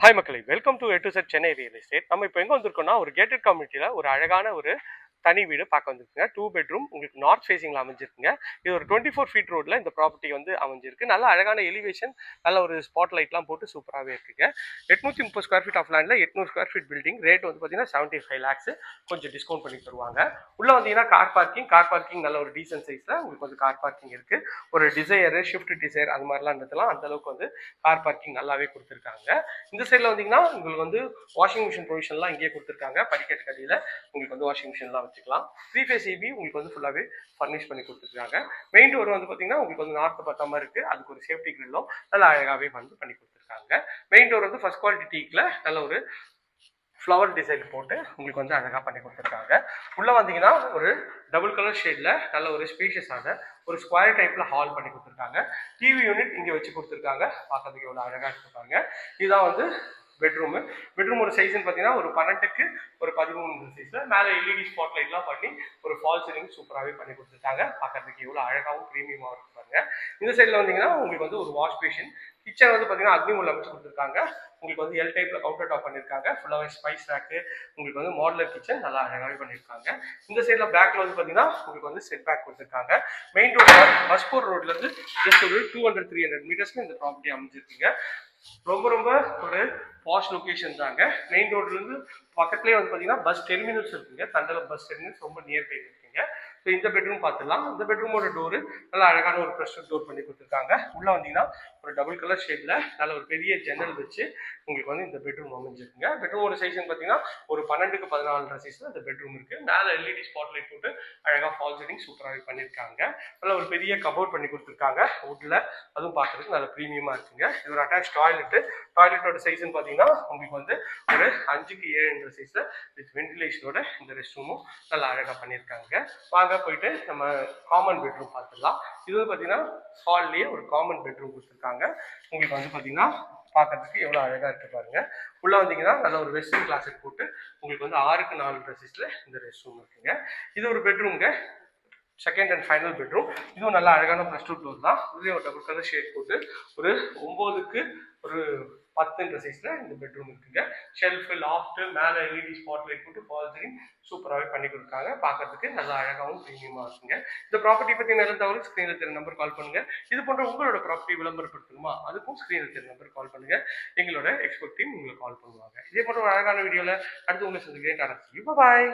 Hi மக்களை welcome to A to Z Chennai real estate நம்ம இப்போ எங்கே வந்திருக்கோம்னா ஒரு கேட்டட் கம்யூனிட்டியில் ஒரு அழகான ஒரு தனி வீடு பார்க்க வந்திருக்குங்க. டூ பெட்ரூம் உங்களுக்கு நார்த் ஃபேசிங்கில் அமைஞ்சிருக்குங்க. இது ஒரு டுவெண்ட்டி ஃபோர் ஃபீட் ரோட்டில் இந்த ப்ராப்பர்ட்டி வந்து அமைஞ்சிருக்கு. நல்ல அழகான எலிவேஷன் நல்ல ஒரு ஸ்பாட் லைட்லாம் போட்டு சூப்பராகவே இருக்குங்க. எட்நூற்றி முப்பது ஸ்கொயர் ஃபீட் ஆஃப் லேண்டில் எட்நூறு ஸ்கொயர் ஃபீட் பில்டிங் ரேட் வந்து பார்த்தீங்கன்னா செவன்ட்டி ஃபைவ் லேக்ஸ் கொஞ்சம் டிஸ்கவுண்ட் பண்ணி தருவாங்க. உள்ளே வந்தீங்கன்னா கார் பார்க்கிங் கார் பார்க்கிங் நல்ல ஒரு டீசன் சைஸில் உங்களுக்கு வந்து கார் பார்க்கிங் இருக்குது ஒரு டிசையரு ஷிஃப்ட் டிசைர் அது மாதிரிலாம் இருந்ததுலாம் அந்த அளவுக்கு வந்து கார் பார்க்கிங் நல்லாவே கொடுத்துருக்காங்க. இந்த சைடில் வந்தீங்கன்னா உங்களுக்கு வந்து வாஷிங் மிஷின் ப்ரொவிஷன்லாம் இங்கேயே கொடுத்துருக்காங்க. படிக்கட்டு கடையில் உங்களுக்கு வந்து வாஷிங் மிஷின்லாம் வச்சுக்கலாம் த்ரீ ஃபேஸ் ஏபி உங்களுக்கு வந்து ஃபுல்லாகவே ஃபர்னிஷ் பண்ணி கொடுத்துருக்காங்க. மெயின் டோர் வந்து பார்த்தீங்கன்னா உங்களுக்கு வந்து நார்த்து பத்தாமல் இருக்குது அதுக்கு ஒரு சேஃப்டி கிரில்லும் நல்லா அழகாகவே வந்து பண்ணி கொடுத்துருக்காங்க. மெயின் டோர் வந்து ஃபர்ஸ்ட் குவாலிட்டி டீக்கில் நல்ல ஒரு ஃப்ளவர் டிசைன் போட்டு உங்களுக்கு வந்து அழகாக பண்ணி கொடுத்துருக்காங்க. உள்ளே வந்தீங்கன்னா ஒரு டபுள் கலர் ஷேடில் நல்ல ஒரு ஸ்பீஷியஸான ஒரு ஸ்கொயர் டைப்பில் ஹால் பண்ணி கொடுத்துருக்காங்க. டிவி யூனிட் இங்கே வச்சு கொடுத்துருக்காங்க. பார்க்கறதுக்கு எவ்வளோ அழகாக இருக்காங்க இதுதான் வந்து பெட்ரூமு ஒரு சைஸ்ன்னு பார்த்தீங்கன்னா ஒரு பன்னெண்டுக்கு ஒரு பதிமூணு சைஸில் மேலே எல்இடி ஸ்பாட் லைட்லாம் பண்ணி ஒரு ஃபால் சீலிங் சூப்பராகவே பண்ணி கொடுத்துருக்காங்க பார்க்கறதுக்கு எவ்வளோ அழகாகவும் ப்ரீமியமாக இருப்பாங்க இந்த சைடில் வந்தீங்கன்னா உங்களுக்கு வந்து ஒரு வாஷ் பேஷன் கிச்சன் வந்து பார்த்தீங்கன்னா அக்னிமூல் அமைச்சு கொடுத்துருக்காங்க. உங்களுக்கு வந்து எல் டைப்பில் கவுண்டர் டாப் பண்ணியிருக்காங்க ஃபுல்லாகவே ஸ்பைஸ் ரேக்கு உங்களுக்கு வந்து மாடலர் கிச்சன் நல்லா அழகாகவே பண்ணியிருக்காங்க இந்த சைடில் பேக்கில் வந்து பார்த்தீங்கன்னா உங்களுக்கு வந்து செட் பேக் கொடுத்துருக்காங்க. மெயின் ரோட் பஸ்பூர் ரோட்லேருந்து ஜஸ்ட் ஒரு டூ ஹண்ட்ரட் த்ரீ ஹண்ட்ரட் மீட்டர்ஸ்க்கு இந்த ப்ராப்பர்ட்டி அமைஞ்சிருக்குங்க. ரொம்ப ரொம்ப ஒரு பாஷ் லொக்கேஷன் தாங்க. மெயின் ரோட்லேருந்து பக்கத்துலேயே வந்து பார்த்தீங்கன்னா பஸ் டெர்மினல்ஸ் இருக்குங்க. தண்டலம் பஸ் டெர்மினல்ஸ் ரொம்ப நியர்பை இருக்குங்க. ஸோ இந்த பெட்ரூம் பார்த்துடலாம். இந்த பெட்ரூமோட டோரு நல்ல அழகான ஒரு ப்ரெஷர் டோர் பண்ணி கொடுத்துருக்காங்க. உள்ளே வந்தீங்கன்னா ஒரு டபுள் கலர் ஷேடில் நல்ல ஒரு பெரிய ஜன்னல் வச்சு உங்களுக்கு வந்து இந்த பெட்ரூம் அமைஞ்சிருக்குங்க. பெட்ரூமோட சைஸ்ன்னு பார்த்தீங்கன்னா ஒரு பன்னெண்டுக்கு பதினாலு சைஸில் இந்த பெட்ரூம் இருக்குது மேலே எல்இடி ஸ்பாட் லைட் போட்டு அழகாக ஃபால் சீலிங் சூப்பராகவே பண்ணியிருக்காங்க நல்ல ஒரு பெரிய கபோர்ட் பண்ணி கொடுத்துருக்காங்க. வுட்டில் அதுவும் பார்க்குறதுக்கு நல்ல ப்ரீமியமாக இருக்குங்க. இது ஒரு அட்டாச் டாய்லெட்டு டாய்லெட்டோட சைஸ்ன்னு பார்த்தீங்கன்னா உங்களுக்கு வந்து ஒரு அஞ்சுக்கு ஏழுன்ற சைஸில் வித் வென்டிலேஷனோட இந்த ரெஸ்ட் ரூமும் நல்லா அழகாக பண்ணியிருக்காங்க வாங்க போயிட்டு நம்ம காமன் பெட்ரூம் பார்த்துடலாம். இது வந்து பார்த்தீங்கன்னா ஹால்லேயே ஒரு காமன் பெட்ரூம் கொடுத்துருக்காங்க. உங்களுக்கு வந்து பார்த்தீங்கன்னா பார்க்கறதுக்கு எவ்வளோ அழகாக இருக்கு பாருங்க. உள்ளே வந்தீங்கன்னா நல்ல ஒரு வெஸ்டர்ன் கிளாஸட் போட்டு உங்களுக்கு வந்து ஆறுக்கு நாலு ட்ரெஸ்ஸில் இந்த ரெஸ்ட் ரூம் இருக்குங்க. இது ஒரு பெட்ரூம்ங்க செகண்ட் அண்ட் ஃபைனல் பெட்ரூம் இதுவும் நல்லா அழகான ப்ளஸ் டூ டோர் தான். இதுலேயும் ஒரு டபுள் கலர் ஷேட் போட்டு ஒரு ஒம்போதுக்கு ஒரு பத்துன்ற சைஸில் இந்த பெட்ரூம் இருக்குங்க. ஷெல்ஃபு லாஃப்ட்டு மேலே எல்இடி ஸ்பாட் லைட் போட்டு ஃபால் சீலிங் சூப்பராகவே பண்ணி கொடுக்காங்க. பார்க்கறதுக்கு நல்லா அழகாகவும் ப்ரீமியமாக இருக்குங்க. இந்த ப்ராப்பர்ட்டி பற்றி நிறைய தகவல் ஸ்க்ரீனில் தெரிய நம்பர் கால் பண்ணுங்க. இது போன்ற உங்களோட ப்ராப்பர்ட்டி விளம்பரப்படுத்தணுமா? அதுக்கும் ஸ்க்ரீனில் தெரிய நம்பர் கால் பண்ணுங்க. எங்களோட எக்ஸ்பர்ட் டீம் உங்களுக்கு கால் பண்ணுவாங்க. இதே போன்ற ஒரு அழகான வீடியோவில் அடுத்து உங்களை சந்திக்கிறேன். டாடா பாய்